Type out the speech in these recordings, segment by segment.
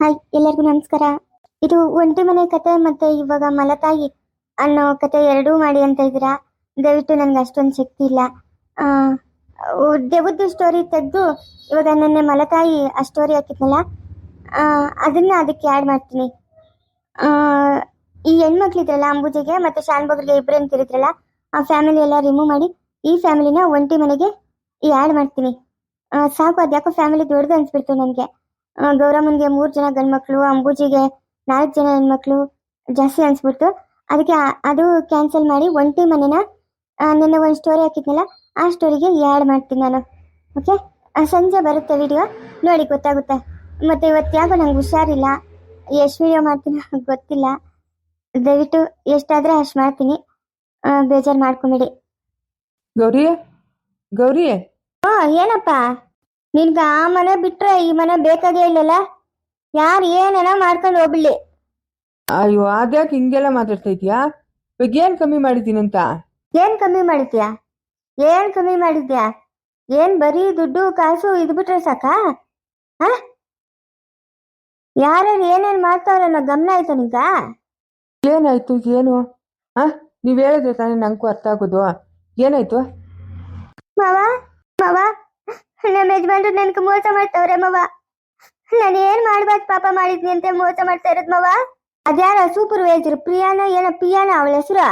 Hi, ಎಲ್ಲರಿಗೂ ನಮಸ್ಕಾರ. ಇದು ಒಂಟಿ ಮನೆ ಕತೆ ಮತ್ತೆ ಇವಾಗ ಮಲತಾಯಿ ಅನ್ನೋ ಕತೆ ಎರಡೂ ಮಾಡಿ ಅಂತ ಇದ್ದೀರಾ? ದಯವಿಟ್ಟು ನನಗೆ ಅಷ್ಟೊಂದು ಶಕ್ತಿ ಇಲ್ಲ. ದೆವ್ವದ್ದು ಸ್ಟೋರಿ ತೆಗೆದು ಇವಾಗ ನೆನ್ನೆ ಮಲತಾಯಿ ಆ ಸ್ಟೋರಿ ಹಾಕಿದ್ನಲ್ಲ ಅದನ್ನ ಅದಕ್ಕೆ ಆ್ಯಡ್ ಮಾಡ್ತೀನಿ. ಈ ಹೆಣ್ಮಕ್ಳಿದ್ರಲ್ಲ ಅಂಬುಜೆಗೆ ಮತ್ತೆ ಶಾನ್ಭೋಗ್ರಿಗೆ ಇಬ್ಬರು ಅಂತಿರಿದ್ರಲ್ಲ ಆ ಫ್ಯಾಮಿಲಿ ಎಲ್ಲ ರಿಮೂವ್ ಮಾಡಿ ಈ ಫ್ಯಾಮಿಲಿನ ಒಂಟಿ ಮನೆಗೆ ಈ ಆ್ಯಡ್ ಮಾಡ್ತೀನಿ. ಸಾಕು, ಅದ್ಯಾಕೋ ಫ್ಯಾಮಿಲಿ ದೊಡ್ಡದು ಅನ್ಸ್ಬಿಡ್ತು ನನಗೆ. ಗೌರಮ್ಮನ್ಗೆ ಮೂರು ಜನ ಗಂಡ್ಮಕ್ಳು ಅಂಬೂಜಿಗೆ ನಾಲ್ಕು ಜನ ಹೆಣ್ಮಕ್ಳು ಜಾಸ್ತಿ ಅನ್ಸ್ಬಿಡ್ತು. ಅದಕ್ಕೆ ಅದು ಕ್ಯಾನ್ಸಲ್ ಮಾಡಿ ಒಂಟಿ ಮನೆನ ನಿನ್ನೆ ಒಂದು ಸ್ಟೋರಿ ಹಾಕಿದ್ನಲ್ಲ ಆ ಸ್ಟೋರಿಗೆ ಆ್ಯಡ್ ಮಾಡ್ತೀನಿ ನಾನು. ಓಕೆ ಸಂಜೆ ಬರುತ್ತೆ ವಿಡಿಯೋ ನೋಡಿ ಗೊತ್ತಾಗುತ್ತೆ. ಮತ್ತು ಇವತ್ತು ಯಾಕೋ ನಂಗೆ ಹುಷಾರಿಲ್ಲ. ಎಷ್ಟು ವಿಡಿಯೋ ಮಾಡ್ತೀನಿ ಗೊತ್ತಿಲ್ಲ. ದಯವಿಟ್ಟು ಎಷ್ಟಾದರೆ ಅಷ್ಟು ಮಾಡ್ತೀನಿ. ಬೇಜಾರು ಮಾಡ್ಕೊಂಬಿಡಿ. ಗೌರಿ ಗೌರಿ. ಹಾ ಏನಪ್ಪ? ನಿನ್ಗ ಆ ಮನೆ ಬಿಟ್ರೆ ಈ ಮನೆ ಬೇಕಾಗೇ ಇಲ್ಲಲ್ಲ? ಯಾರು ಏನೇನ ಮಾಡ್ಕೊಂಡು ಹೋಗ್ಬಿಡ್ಲಿ ಅಯ್ಯೋ ಅದ್ಯಾಕೆ ಹಿಂಗೆಲ್ಲ ಮಾತಾಡ್ತಾ ಇದೀಯಾ ಇವಾಗ ಏನ್ ಕಮ್ಮಿ ಮಾಡಿದ್ದೀನಂತ? ಏನ್ ಕಮ್ಮಿ ಮಾಡಿದ್ಯಾ? ಏನ್ ಕಮ್ಮಿ ಮಾಡಿದ್ಯಾ? ಏನ್ ಬರೀ ದುಡ್ಡು ಕಾಸು ಇದು ಬಿಟ್ರೆ ಸಾಕಾ? ಹ? ಯಾರ್ಯಾರು ಏನೇನ್ ಮಾಡ್ತಾವ್ರ ಅನ್ನೋ ಗಮನ ಆಯ್ತಾ ನಿಂಗ? ಏನಾಯ್ತು ಏನು? ಹಾ? ನೀವು ಹೇಳಿದ್ರೆ ತಾನೇ ನಂಗೂ ಅರ್ಥ ಆಗೋದು. ಏನಾಯ್ತು? ಮಾವ ಮಾವ ನಮ್ಮ ಯಜಮಾನ್ರು ನನ್ಗೆ ಮೋಸ ಮಾಡ್ತಾವ್ರೆ ಮಾವ ನಾನು ಏನ್ ಮಾಡ್ಬಾರ್ದು ಪಾಪ ಮಾಡಿದ್ನಿ ಅಂತ ಮೋಸ ಮಾಡ್ತಾ ಇರೋದ್ ಮಾವ ಅದ್ಯಾರ ಸೂಪರ್ವೈಸರ್ ಪ್ರಿಯಾನ ಏನೋ ಪಿಯಾನ ಅವಳ ಹೆಸರು?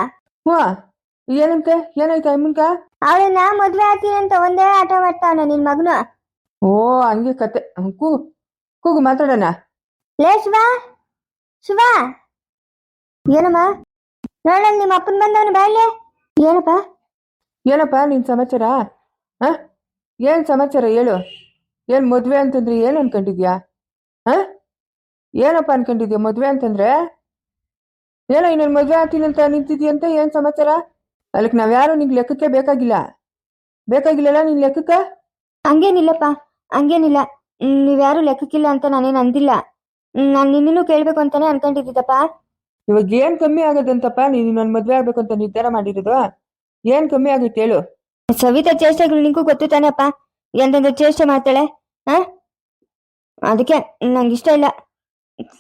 ಹ್ಞೂ ಏನಂತೆ? ಏನಾಯ್ತು ಅಮ್ಮನ್ಕ? ಅವಳನ್ನ ಮದ್ವೆ ಆಗ್ತೀನಿ ಅಂತ ಒಂದೇ ಆಟ ಮಾಡ್ತಾವನ ನಿನ್ ಮಗನು. ಓ ಹಂಗೆ ಕತೆ. ಕೂಗು ಕೂಗು ಮಾತಾಡೋಣ. ಲೇ ಶಿವ! ಶಿವ! ಏನಮ್ಮ? ನೋಡಲ್ಲ ನಿಮ್ಮ ಅಪ್ಪನ ಬಂದವನು ಬಾಯ್ಲೆ? ಏನಪ್ಪ? ಏನಪ್ಪ ನಿನ್ ಸಮಾಚಾರ? ಹಾ? ಏನು ಸಮಾಚಾರ ಹೇಳು? ಏನು ಮದುವೆ ಅಂತಂದ್ರೆ ಏನು ಅನ್ಕೊಂಡಿದ್ಯಾ? ಹಾ? ಏನಪ್ಪ ಅನ್ಕೊಂಡಿದ್ಯಾ ಮದುವೆ ಅಂತಂದ್ರೆ? ಏನೋ ಇನ್ನೊಂದು ಮದುವೆ ಆಗ್ತೀನಿ ಅಂತ ನಿಂತಿದ್ಯಂತ ಏನು ಸಮಾಚಾರ? ಅದಕ್ಕೆ ನಾವ್ಯಾರು ನಿಂಗೆ ಲೆಕ್ಕಕ್ಕೆ ಬೇಕಾಗಿಲ್ಲ. ಬೇಕಾಗಿಲ್ಲಲ್ಲ ನಿನ್ನ ಲೆಕ್ಕಕ್ಕೆ? ಹಂಗೇನಿಲ್ಲಪ್ಪ ಹಂಗೇನಿಲ್ಲ. ನೀವ್ಯಾರು ಲೆಕ್ಕಕ್ಕಿಲ್ಲ ಅಂತ ನಾನೇನು ಅಂದಿಲ್ಲ. ನಾನು ನಿನ್ನೂ ಕೇಳ್ಬೇಕು ಅಂತಾನೆ ಅನ್ಕೊಂಡಿದ್ದಪ್ಪ ಇವಾಗ ಏನು ಕಮ್ಮಿ ಆಗೋದಂತಪ್ಪ? ನೀನು ಇನ್ನೊಂದು ಮದುವೆ ಆಗ್ಬೇಕು ಅಂತ ನಿರ್ಧಾರ ಮಾಡಿರೋದು? ಏನು ಕಮ್ಮಿ ಆಗೈತೆ ಹೇಳು. ಸವಿತಾ ಚೇಷ್ಟೆಗಳು ನಿಂಗೂ ಗೊತ್ತು ತಾನೇಪ್ಪ? ಎಂದೆಂದ ಚೇಷ್ಟೆ ಮಾಡ್ತಾಳೆ. ಹಾ? ಅದಕ್ಕೆ ನಂಗೆ ಇಷ್ಟ ಇಲ್ಲ.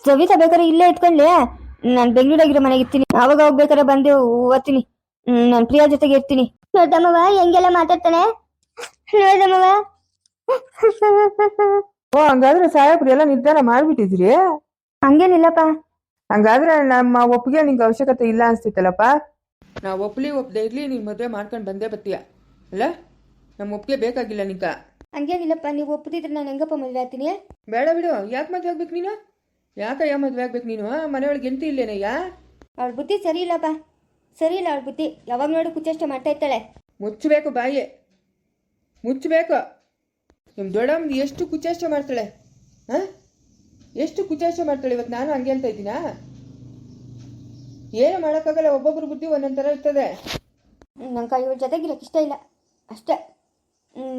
ಸವಿತಾ ಬೇಕಾದ್ರೆ ಇಲ್ಲೇ ಇಟ್ಕೊಂಡ್ಲೆ ನಾನು ಬೆಂಗಳೂರಾಗಿರೋ ಮನೆಗೆ ಇರ್ತೀನಿ. ಅವಾಗ ಹೋಗ್ಬೇಕಾದ್ರೆ ಬಂದು ಓದ್ತೀನಿ. ನಾನು ಪ್ರಿಯಾ ಜೊತೆಗೆ ಇರ್ತೀನಿ. ನೋಡ್ದಮ್ಮವ ಹೆಂಗೆಲ್ಲ ಮಾತಾಡ್ತಾನೆ? ನೋಡ್ದಮ್ಮವ ಓ ಹಂಗಾದ್ರೆ ಸಾಹೇಬ್ರು ಎಲ್ಲ ನಿರ್ಧಾರ ಮಾಡ್ಬಿಟ್ಟಿದ್ರಿ? ಹಂಗೇನಿಲ್ಲಪ್ಪ. ಹಂಗಾದ್ರೆ ನಮ್ಮ ಒಪ್ಪಿಗೆ ನಿಂಗೆ ಅವಶ್ಯಕತೆ ಇಲ್ಲ ಅನ್ಸ್ತಿತ್ತಲ್ಲಪ್ಪ? ನಾವು ಒಪ್ಲಿ ಒಪ್ಪದೆ ಇರ್ಲಿ ನೀನ್ ಮದುವೆ ಮಾಡ್ಕೊಂಡು ಬಂದೇ ಬತ್ತೀಯ ಅಲ್ಲ ನಮ್ಮ ಒಪ್ಪಿಗೆ ಬೇಕಾಗಿಲ್ಲ ನಿಂಕ ಹಂಗೇನಿಲ್ಲಪ್ಪ ನೀವು ಒಪ್ಪದಿದ್ರೆ ನಾನು ಹೆಂಗಪ್ಪ ಮದುವೆ ಆಗ್ತೀನಿ? ಬೇಡ ಬಿಡು ಯಾಕೆ ಮದುವೆ ಆಗ್ಬೇಕು ನೀನು? ಯಾಕಯ್ಯ ಮದುವೆ ಆಗ್ಬೇಕು ನೀನು? ಮನೆಯೊಳಗೆ ಎಂತ ಇಲ್ಲೇನಯ್ಯ ಅವಳ ಬುದ್ಧಿ ಸರಿ ಇಲ್ಲಪ್ಪ. ಸರಿ ಇಲ್ಲ ಅವಳ ಬುದ್ಧಿ. ಯಾವಾಗ ನೋಡು ಕುಚೇಷ್ಟೆ ಮಾಡ್ತಾ ಇರ್ತಾಳೆ. ಮುಚ್ಚಬೇಕು ಬಾಯಿ. ಮುಚ್ಚಬೇಕು. ನಿಮ್ಮ ದೊಡ್ಡಮ್ಮ ಎಷ್ಟು ಕುಚೇಷ್ಟೆ ಮಾಡ್ತಾಳೆ? ಹಾಂ? ಎಷ್ಟು ಕುಚೇಷ್ಟೆ ಮಾಡ್ತಾಳೆ ಇವತ್ತು ನಾನು ಹಂಗೆ ಅಂತ ಇದ್ದೀನಾ? ಏನು ಮಾಡೋಕ್ಕಾಗಲ್ಲ ಒಬ್ಬೊಬ್ರ ಬುದ್ಧಿ ಒಂದೊಂದು ಥರ ಇರ್ತದೆ. ನಂಗೆ ಇವ್ರ ಜೊತೆಗಿರೋಕ್ಕೆ ಇಷ್ಟ ಇಲ್ಲ. ಅಷ್ಟೇ.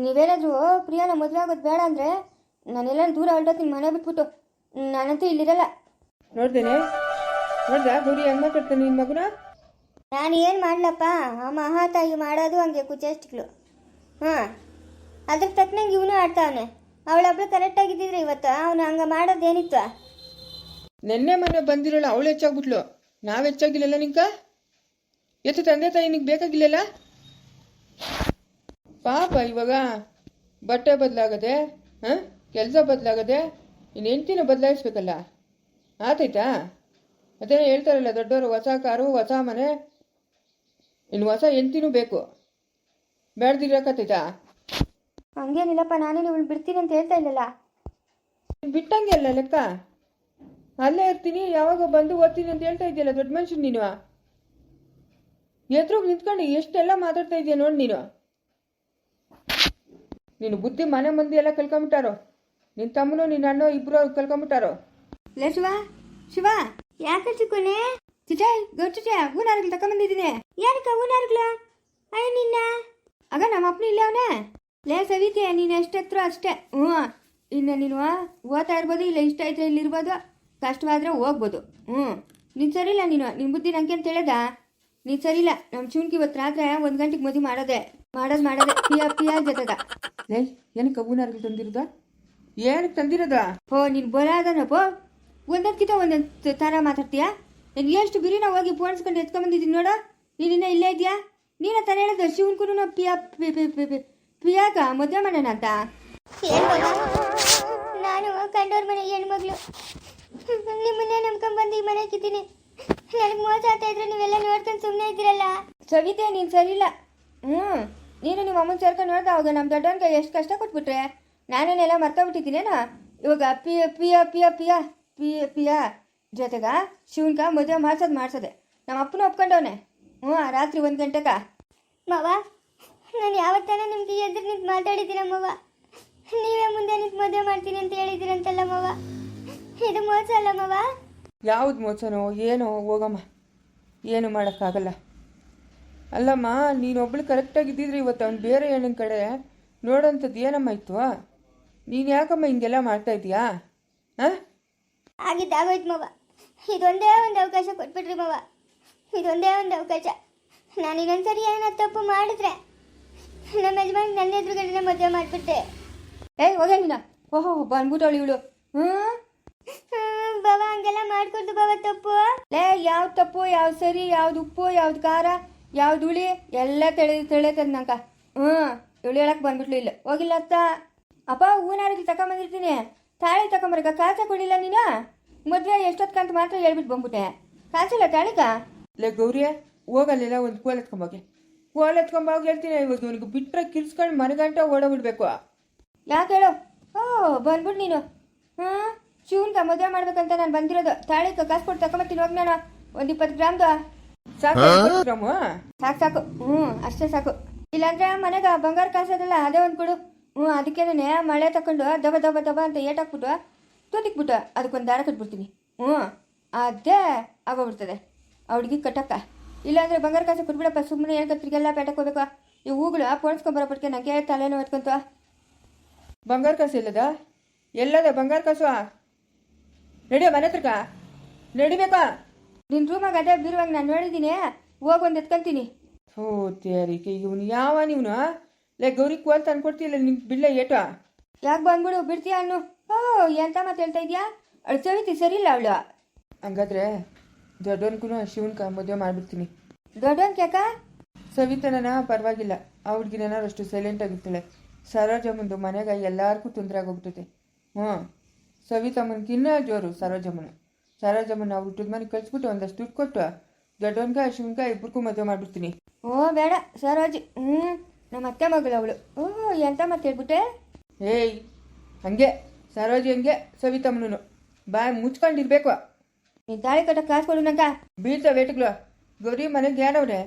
ನೀವೇನಾದರೂ ಪ್ರಿಯಾನ ಮದುವೆ ಆಗೋದು ಬೇಡ ಅಂದರೆ ನಾನೆಲ್ಲ ದೂರ ಹೊರಟೋತೀನಿ ಮನೆ ಬಿಟ್ಬಿಟ್ಟು. ನಾನಂತೂ ಇಲ್ಲಿರಲ್ಲ. ನೋಡ್ದೇನೆ? ನೋಡ್ದ? ಗುರಿ ಹೆಂಗ್ ಮಾತಾಡ್ತಾನೆ ನಿನ್ನ ಮಗುನ? ನಾನು ಏನು ಮಾಡ್ಲಪ್ಪ? ಆ ಮಹಾತಾಯಿ ಮಾಡೋದು ಹಂಗೆ ಕುಚೇಷ್ಟಿಗಳು ಹಾಂ ಅದ್ರ ತಕ್ಕನಂಗೆ ಇವನು ಆಡ್ತಾವನೆ. ಅವಳೊಬ್ಳು ಕರೆಕ್ಟಾಗಿದ್ದಿದ್ರೆ ಇವತ್ತು ಅವನು ಹಂಗೆ ಮಾಡೋದೇನಿತ್ತು? ನೆನ್ನೆ ಮೊನ್ನೆ ಬಂದಿರೋಲ್ಲ ಅವಳು ಹೆಚ್ಚಾಗ್ಬಿಟ್ಲು. ನಾವು ಹೆಚ್ಚಾಗಿಲ್ಲಲ್ಲ ನಿಂಕ? ಎತ್ತು ತಂದೆ ತಾಯಿ ನಿಂಗೆ ಬೇಕಾಗಿಲ್ಲಲ್ಲ? ಪಾಪ ಇವಾಗ ಬಟ್ಟೆ ಬದಲಾಗದೆ ಹಾಂ? ಕೆಲಸ ಬದಲಾಗದೆ ಇನ್ನು ಹೆಂಡ್ತಿನ ಬದಲಾಯಿಸ್ಬೇಕಲ್ಲ. ಆತೈತಾ? ಅದೇ ಹೇಳ್ತಾರಲ್ಲ ದೊಡ್ಡವರು ಹೊಸ ಕಾರು ಹೊಸ ಮನೆ. ಇನ್ನು ಹೊಸ ಹೆಂಡ್ತಿನೂ ಬೇಕು. ಬೇಡ್ದಿರಕತ್ತೈತಾ ಹಂಗೇನಿಲ್ಲಪ್ಪ ನಾನೇನು ಇವಳು ಬಿಡ್ತೀನಿ ಅಂತ ಹೇಳ್ತಾ ಇಲ್ಲಲ್ಲ? ಬಿಟ್ಟಂಗೆ ಅಲ್ಲ ಲೆಕ್ಕ? ಅಲ್ಲೇ ಇರ್ತೀನಿ ಯಾವಾಗ ಬಂದು ಓದ್ತೀನಿ ಅಂತ ಹೇಳ್ತಾ ಇದೆಯಲ್ಲ ದೊಡ್ಡ ಮನುಷ್ಯನ ನೀನು? ಎದುರು ನಿಂತ್ಕೊಂಡು ಎಷ್ಟೆಲ್ಲ ಮಾತಾಡ್ತಾ ಇದೆಯಾ ನೋಡಿ ನೀನು? ನೀನು ಬುದ್ಧಿ ಮನೆ ಮಂದಿ ಎಲ್ಲ ಕಲ್ಕೊಂಬಿಟ್ಟಾರೋ? ನಿನ್ನ ತಮ್ಮನು ನಿನ್ನ ಅಣ್ಣ ಇಬ್ರು ಕಲ್ಕೊಂಬಿಟ್ಟಾರೋ? ಲೇ ಶಿವ ಶಿವ ಯಾಕೆ ಚಿಕ್ಕನೆ? ಚಿಚೆ ಗೌರ್ ಚಿಚೆ ಹೂನಾರ್ಗಳು ತಕೊಂಬಂದಿದ್ದೀನಿ. ಯಾರಕ್ಕ ಹೂನಾರ್ಗಳ? ಅಯ್ಯ ನಿನ್ನ. ಆಗ ನಮ್ಮ ಅಪ್ಪನ ಇಲ್ಲ ಅವನೇ. ಲೇ ಸವಿತೆ ನೀನು ಎಷ್ಟತ್ರ ಅಷ್ಟೇ. ಹ್ಞೂ ಇನ್ನು ನೀನು ಓದ್ತಾ ಇರ್ಬೋದು ಇಲ್ಲ ಇಷ್ಟ ಇಲ್ಲಿ ಇರ್ಬೋದು ಕಷ್ಟವಾದ್ರೆ ಹೋಗ್ಬೋದು. ಹ್ಞೂ. ನೀನು ಸರಿಲ್ಲ ನೀನು ನಿನ್ನ ಬುದ್ಧಿ ನಂಗೆ ಅಂತ ಹೇಳ್ದ ನೀನು ಸರಿಲ್ಲ ನಮ್ಮ ಚುಣ್ಕಿ ಇವತ್ತು ರಾತ್ರಿ ಒಂದು ಗಂಟೆಗೆ ಮದುವೆ ಮಾಡೋದೆ. ಮಾಡೋದು ಮಾಡೋದೆ ಪಿಯ ಪಿಯ ಜೊತೆಗ ಲೇ ಏನಕ್ಕೆ ಹೂನಾರ್ಗಳು ತಂದಿರೋದ? ಏನಕ್ಕೆ ತಂದಿರೋದ? ಹೋ ನೀನು ಅದನಪ್ಪ ಒಂದೊಂದ್ಕಿತ ಒಂದೊಂದು ಥರ ಮಾತಾಡ್ತೀಯಾ? ನೀನು ಎಷ್ಟು ಬಿರಿ ಬಿರಿನ ಹೋಗಿ ಪೋಣಿಸ್ಕೊಂಡು ಎತ್ಕೊಂಬಂದಿದ್ದೀನಿ ನೋಡು. ನೀನಿನ್ನ ಇಲ್ಲೇ ಇದೆಯಾ? ನೀನ ತಾನೇ ಹೇಳಿದ ಶಿವನ್ಕುರು ಪಿಯಾ ಪಿ ಪಿ ಪಿ ಪಿ ಪಿಯಾಕ ಮದುವೆ ಮಾಡೋಣ ಅಂತ. ಏನ್ ನಾನು ಕಂಡೋರ್ ಮನೆ ಹೆಣ್ಮಗ್ಳು. ನಿಮ್ಮನ್ನೇ ನಂಬ್ಕೊಂಡ್ ಈ ಮನೆಗಿದ್ದೀನಿ ನನಗೆ ಮೋಸ ಆಗ್ತಾ ಇದ್ರೆ ನೀವೆಲ್ಲ ನೋಡ್ಕೊಂಡು ಸುಮ್ಮನೆ ಇದ್ದೀರಲ್ಲ. ಸವಿತೆ ನೀನು ಸರಿಯಿಲ್ಲ ಹ್ಞೂ ನೀನು ನಿಮ್ಮ ಅಮ್ಮನ ಸೇರ್ಕೊಂಡು ನೋಡ್ದೆ ಅವಾಗ ನಮ್ಮ ದೊಡ್ಡವನಿಗೆ ಎಷ್ಟು ಕಷ್ಟ ಕೊಟ್ಬಿಟ್ರೆ? ನಾನೇನೆಲ್ಲ ಮರ್ತೋಗ್ಬಿಟ್ಟಿದ್ದೀನೇನೋ? ಇವಾಗ ಪಿಯ ಪಿಯ ಪಿಯ ಪಿಯ ಪಿಯ ಪಿಯ ಜೊತೆಗ ಶಿವನ್ಕ ಮದುವೆ ಮಾಡ್ಸೋದು ಮಾಡ್ಸೋದೆ. ನಮ್ಮ ಅಪ್ಪನ ಒಪ್ಕೊಂಡವನೆ. ಹ್ಞೂ ರಾತ್ರಿ ಒಂದು ಗಂಟೆಗ. ಮಾವ ನಾನು ಯಾವತ್ತಾನ ನಿಮ್ಗೆ ಎದುರು ನಿಂತು ಮಾತಾಡಿದ್ದೀನಮ್ಮವ್ವ ನೀವೇ ಮುಂದೆ ನಿಂತು ಮದುವೆ ಮಾಡ್ತೀನಿ ಅಂತ ಹೇಳಿದ್ದೀರಂತಲ್ಲ ಮಾವ? ಇದು ಮೋಸ ಅಲ್ಲ ಮಾವ? ಯಾವ್ದು ಮೋಸನೋ ಏನೋ ಹೋಗಮ್ಮ. ಏನು ಮಾಡೋಕ್ಕಾಗಲ್ಲ. ಅಲ್ಲಮ್ಮ ನೀನೊಬ್ಳು ಕರೆಕ್ಟಾಗಿ ಇದ್ದಿದ್ರೆ ಇವತ್ತು ಅವ್ನು ಬೇರೆ ಹೆಣ್ಣಿನ ಕಡೆ ನೋಡೋಂಥದ್ದು ಏನಮ್ಮ ಇತ್ತು? ನೀನು ಯಾಕಮ್ಮ ಹಿಂಗೆಲ್ಲ ಮಾಡ್ತಾ ಇದೀಯಾ ಹಾಂ? ಆಗಿದ್ದಾಗೋಯ್ತು ಮವ. ಇದೊಂದೇ ಒಂದು ಅವಕಾಶ ಕೊಟ್ಬಿಡ್ರಿ ಮವ. ಇದೊಂದೇ ಒಂದು ಅವಕಾಶ. ನಾನು ಇನ್ನೊಂದ್ಸರಿ ಏನಾದ್ರು ತಪ್ಪು ಮಾಡಿದ್ರೆ ನಮ್ಮ ಯಜಮಾನ್ ನನ್ನ ಎದುರುಗಡೆ ಮದುವೆ ಮಾಡಿಬಿಟ್ಟೆ ಏಯ್ ಹೋಗ ನೀನು ಓಹೋ ಬಂದ್ಬಿಟ್ಟವಳು ಇವಳು. ಹ್ಞೂ ಬಾಬಾ ಹಂಗೆಲ್ಲ ಮಾಡ್ಕೊಡ್ದು ಬಾಬಾ ತಪ್ಪು. ಲೇ ಯಾವ್ದು ತಪ್ಪು ಯಾವ್ದು ಸರಿ ಯಾವ್ದು ಉಪ್ಪು ಯಾವ್ದು ಖಾರ? ಯಾವ್ದು ಧೂಳಿ? ಎಲ್ಲ ತಿಳಿ ತಿಳಿತದ ನಂಕ ಹ್ಞೂ ಇವಳು ಹೇಳಕ್ ಬಂದ್ಬಿಟ್ಲು ಇಲ್ಲ. ಹೋಗಿಲ್ಲ ಅತ್ತ. ಅಪ್ಪ ಹೂನಾರಿಗೆ ತಗೊಂಬಂದಿರ್ತೀನಿ ತಾಳಿ ತಗೊಂಬರಕ ಕಾಸ ಕೊಡಿಲ್ಲ ನೀನು? ಮದುವೆ ಎಷ್ಟೊತ್ಕಂತ ಮಾತ್ರ ಹೇಳ್ಬಿಟ್ಟು ಬಂದ್ಬಿಟ್ಟೆ. ಕಾಸಿಲ್ಲ ತಾಳಿಕ ಲೇ ಗೌರಿಯ ಹೋಗಲ್ಲ ಒಂದು ಕೋಲ್ ಎತ್ಕೊಂಬೋಗಿ ಕೋಲ್ ಎತ್ಕೊಂಬೋಗಿ ಹೇಳ್ತೀನಿ ಇವಾಗ ಇವನಿಗೆ ಬಿಟ್ಟರೆ ಕಿರ್ಸ್ಕೊಂಡು ಮನೆಗಂಟ ಓಡೋಗ್ಬಿಡ್ಬೇಕು ಯಾಕೆ ಹೇಳು? ಓ ಬಂದ್ಬಿಟ್ಟು ನೀನು. ಹ್ಞೂ ಶಿವನ್ಗ ಮದುವೆ ಮಾಡ್ಬೇಕಂತ ನಾನು ಬಂದಿರೋದು. ತಾಳಿಕ ಕಾಸು ಕೊಟ್ಟು ತಗೊಂಬರ್ತೀನಿ ಹೋಗಿ ನಾನು. ಒಂದು ಇಪ್ಪತ್ತು ಗ್ರಾಮ್ದು. ಸಾಕು ಸಾಕು ಸಾಕು ಹ್ಞೂ ಅಷ್ಟೇ ಸಾಕು. ಇಲ್ಲಾಂದ್ರೆ ಮನೆಗೆ ಬಂಗಾರ ಕಾಸದಲ್ಲ ಅದೇ ಒಂದು ಕೊಡು. ಹ್ಞೂ ಅದಕ್ಕೇನೆ ಮಳೆ ತಕೊಂಡು ದಬ ದಬ ದಬ ಅಂತ ಏಟಾಕ್ಬಿಟ್ಟು ತೂತಿಕ್ಬಿಟ್ಟು ಅದಕ್ಕೊಂದು ದಾರ ಕಟ್ಬಿಡ್ತೀನಿ. ಹ್ಞೂ ಅದೇ ಆಗೋಗ್ಬಿಡ್ತದೆ. ಹುಡುಗಿ ಕಟ್ಟಕ್ಕ. ಇಲ್ಲಾಂದ್ರೆ ಬಂಗಾರ ಕಾಸು ಕೊಟ್ಬಿಡಪ್ಪ ಸುಮ್ಮನೆ ಏನು ಕತ್ರಿಗೆಲ್ಲ ಪೇಟಕ್ಕೆ ಹೋಗ್ಬೇಕು. ಈ ಹೂಗಳು ಪೋಣಿಸ್ಕೊಂಬರಪಟ್ಕೆ ನನಗೆ ತಲೆನೋ ಎತ್ಕೊಂತ ಬಂಗಾರ ಕಾಸು ಇಲ್ಲದ? ಎಲ್ಲದ ಬಂಗಾರ ಕಾಸು ನಡಿಯೋ ಮನೆ ಹತ್ರಕ ನಡಿಬೇಕಾ? ನಿನ್ನ ರೂಮಾಗ ಅದೇ ಬೀರುವಾಗ ನಾನು ನೋಡಿದ್ದೀನಿ ಹೋಗಿ ಒಂದು ಎತ್ಕೊಂತೀನಿ. ಹೋ ತೇರಿಕೆ ಇವನು ಯಾವ ನೀವನು? ಲೇ ಗೌರಿ ಕೋಲ್ ತಂದ್ಕೊಡ್ತಿಲ್ಲ ನಿನ್ ಬಿಡ್ಲೆ ಏಟು? ಯಾಕೆ ಬಂದ್ಬಿಡು ಬಿಡ್ತೀಯ ಅನ್ನು? ಓ ಎಂತ ಮಾತು ಹೇಳ್ತಾ ಇದೆಯಾ? ಅವಳು ಸವಿತಿ ಸರಿ ಇಲ್ಲ ಅವಳು. ಹಂಗಾದ್ರೆ ದೊಡ್ಡವನ್ಗೂ ಶಿವನ್ಕ ಮದುವೆ ಮಾಡಿಬಿಡ್ತೀನಿ. ದೊಡ್ಡವನ್ ಕ್ಯಾಕ ಸವಿತನ ಪರವಾಗಿಲ್ಲ. ಆ ನಾನು ಅಷ್ಟು ಸೈಲೆಂಟ್ ಆಗಿರ್ತಾಳೆ ಸರೋಜಮ್ಮಂದು ಮನೆಗೆ ಎಲ್ಲರಿಗೂ ತೊಂದರೆ ಆಗೋಗ್ಬಿಟ್ಟೈತೆ ಹ್ಞೂ ಸವಿತಮ್ಮನ್ಗಿನ್ನ ಜೋರು ಸರೋಜಮ್ಮನ ಸರೋಜಮ್ಮನ ನಾವು ಹುಟ್ಟಿದ ಮನೆಗೆ ಕಳಿಸ್ಬಿಟ್ಟು ಒಂದಷ್ಟು ದುಡ್ಡು ಕೊಟ್ಟು. ದೊಡ್ಡವನ್ಗ ಶಿವನ್ಗ ಇಬ್ಬರಿಗೂ ಮದುವೆ ಮಾಡಿಬಿಡ್ತೀನಿ. ಓ ಬೇಡ ಸರೋಜಿ. ಹ್ಞೂ ನಮ್ಮ ಅತ್ತೆ ಮಗಳು ಅವಳು. ಓ ಎಂತ ಮತ್ತೆ ಹೇಳ್ಬಿಟ್ಟೆ ಏಯ್ ಹಂಗೆ. ಸರೋಜಿ ಹಂಗೆ? ಸವಿತಮ್ಮನು ಬಾಯ್ ಮುಚ್ಕೊಂಡಿರ್ಬೇಕು. ನೀನು ತಾಳಿ ಕಟ್ಟ ಕಾಸು ಕೊಡು ನಂಗ. ಬೀಳ್ತಾ ವೇಟ್ಗಳು. ಗೌರಿ ಮನೆಗೆ ಯಾರವ್ರೆ?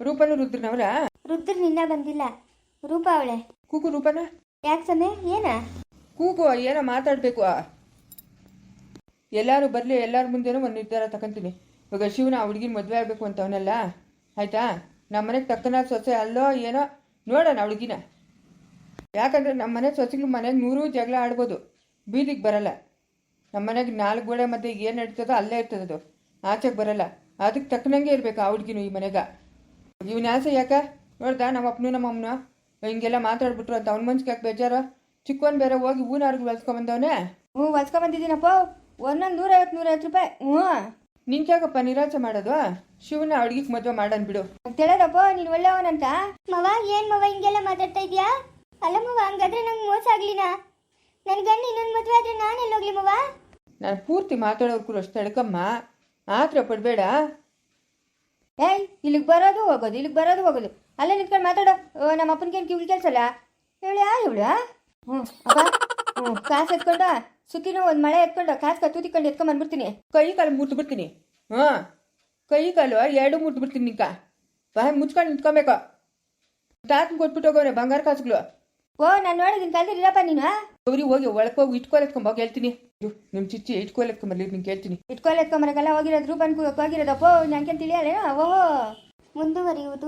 ರೂಪನು ರುದ್ರನವ್ರ? ರುದ್ರ ನಿನ್ನ ಬಂದಿಲ್ಲ. ರೂಪ ಅವಳೆ. ಕೂಗು ರೂಪನ? ಯಾಕೆ ಸಮಯ ಏನ? ಕೂಗು ಏನೋ ಮಾತಾಡಬೇಕು. ಎಲ್ಲರೂ ಬರಲಿ, ಎಲ್ಲರ ಮುಂದೆನೂ ಒಂದು ನಿರ್ಧಾರ ತಗೊಂತೀನಿ ಇವಾಗ ಶಿವನ ಹುಡುಗಿನ ಮದುವೆ ಆಗಬೇಕು ಅಂತ ಅವನಲ್ಲ ಆಯ್ತಾ? ನಮ್ಮ ಮನೆಗೆ ತಕ್ಕನ ಸೊಸೆ ಅಲ್ಲೋ ಏನೋ, ನೋಡೋಣ ಹುಡುಗಿನ. ಯಾಕಂದ್ರೆ ನಮ್ಮ ಮನೆ ಸೊಸೆಗಳು ಮನೆಗೆ ನೂರು ಜಗಳ ಆಡ್ಬೋದು. ಬೀದಿಗೆ ಬರಲ್ಲ. ನಮ್ಮ ಮನೆಗೆ ನಾಲ್ಕು ಗೋಡೆ ಮಧ್ಯೆ ಏನು ನಡೀತದೋ ಅಲ್ಲೇ ಇರ್ತದದು ಆಚೆಗೆ ಬರಲ್ಲ. ಅದಕ್ಕೆ ತಕ್ಕನಂಗೆ ಇರಬೇಕು ಆ ಹುಡುಗಿನೂ ಈ ಮನೆಗೆ. ಇವನ ಆಸೆ ಯಾಕ? ನೋಡ್ದ ನಮ್ಮ ಅಪ್ಪನು ನಮ್ಮ ಹಿಂಗೆಲ್ಲ ಮಾತಾಡ್ಬಿಟ್ರು ಅಂತ ಅವ್ನ ಮನ್ಸಿಗೆ ಯಾಕೆ ಬೇಜಾರು? ಚಿಕ್ಕವನ್ ಬೇರೆ ಹೋಗಿ ಹೂನಾರ್ಗು ಬೆಳೆಸ್ಕೊಂಬಂದವನೇ ಹ್ಞೂ ಹೊಲ್ಸ್ಕೊಂಬಂದಿದ್ದೀನಪ್ಪ ಒಂದೊಂದು ನೂರೈವತ್ತು ನೂರೈವತ್ತು ರೂಪಾಯಿ. ಹ್ಞೂ. ನಿಂಗ್ಯಾಕಪ್ಪ ನಿರಾಚೆ ಮಾಡೋದು? ಶಿವನ ಅಡ್ಗಿಗೆ ಮದುವೆ ಮಾಡನ್ ಬಿಡು. ತಿಳಿದಪ್ಪ ನೀನು ಒಳ್ಳೆಯವನಂತ? ಮವ ಏನ್ ಮವ ಹಿಂಗೆಲ್ಲ ಮಾತಾಡ್ತಾ ಇದೀಯಾ? ಅಲ್ಲ ಮವ ಹಂಗಾದ್ರೆ ನಂಗೆ ಮೋಸ ಆಗ್ಲಿನ? ನನ್ ಗಂಡ ಇನ್ನೊಂದು ಮದುವೆ ಆದ್ರೆ ನಾನು ಎಲ್ಲೋಗ್ಲಿ ಮವ? ನಾನು ಪೂರ್ತಿ ಮಾತಾಡೋರ್ಗೂ ಅಷ್ಟು ತಡ್ಕಮ್ಮ ಆತ್ರ ಪಡಬೇಡ. ಏಯ್ ಇಲ್ಲಿಗೆ ಬರೋದು ಹೋಗೋದು ಇಲ್ಲಿಗೆ ಬರೋದು ಹೋಗೋದು. ಅಲ್ಲೇ ನಿಂತ್ಕೊಂಡು ಮಾತಾಡೋ. ಓ, ನಮ್ಮ ಅಪ್ಪನಿಗೇನು ಕಿವಿ ಕೆಲ್ಸಲ್ಲ? ಹೇಳಿ ಹೇಳ್ಯಾ ಇವಳು? ಹ್ಞೂ ಅಪ್ಪ. ಹ್ಞೂ ಕಾಸು ಎತ್ಕೊಂಡ? ಸುತ್ತಿನೂ ಒಂದು ಮಳೆ ಎತ್ಕೊಂಡು. ಕಾಸ್ ಕತ್ತೂತಿಕೊಂಡು ಎತ್ಕೊಂಡ್ ಬಂದ್ಬಿಡ್ತೀನಿ. ಕೈ ಕಾಲು ಮುರ್ದು ಬಿಡ್ತೀನಿ. ಹಾ ಕೈ ಕಾಲು ಎರಡು ಮುರ್ದು ಬಿಡ್ತೀನಿ ನಿಂಕ. ಬಾಯ್ ಮುಚ್ಕೊಂಡು ನಿಂತ್ಕೊಬೇಕು. ತಾತನ ಕೊಟ್ಬಿಟ್ಟು ಹೋಗೋರೆ ಬಂಗಾರ ಕಾಸುಗಳು. ಓ ನಾನು ನೋಡಿದ್ದೀನಿ ಕಲ್ತಿರಪ್ಪ ನೀನು? ಹೋಗಿ ಹೋಗಿ ಒಳಗೆ ಹೋಗಿ ಇಟ್ಕೊಲ್ ಎತ್ಕೊಂಬ ಹೇಳ್ತೀನಿ ನಿಮ್ ನಿಮ್ಮ ಚಿಚ್ಚಿ ಇಟ್ಕೊಲ್ ಎತ್ಕೊಂಬರ್ಲಿ ನಿಂಗೆ ಹೇಳ್ತೀನಿ ಇಟ್ಕೊಲ್ ಎತ್ಕೊಂಬರಕ್ಕೆಲ್ಲ ಹೋಗಿರೋದು ರೂಪಾಯಿ ಹೋಗಿರೋದಪ್ಪ. ನಂಗೆ ತಿಳಿಯಲ್ಲ ಓಹೋ. ಮುಂದುವರಿಯುವುದು.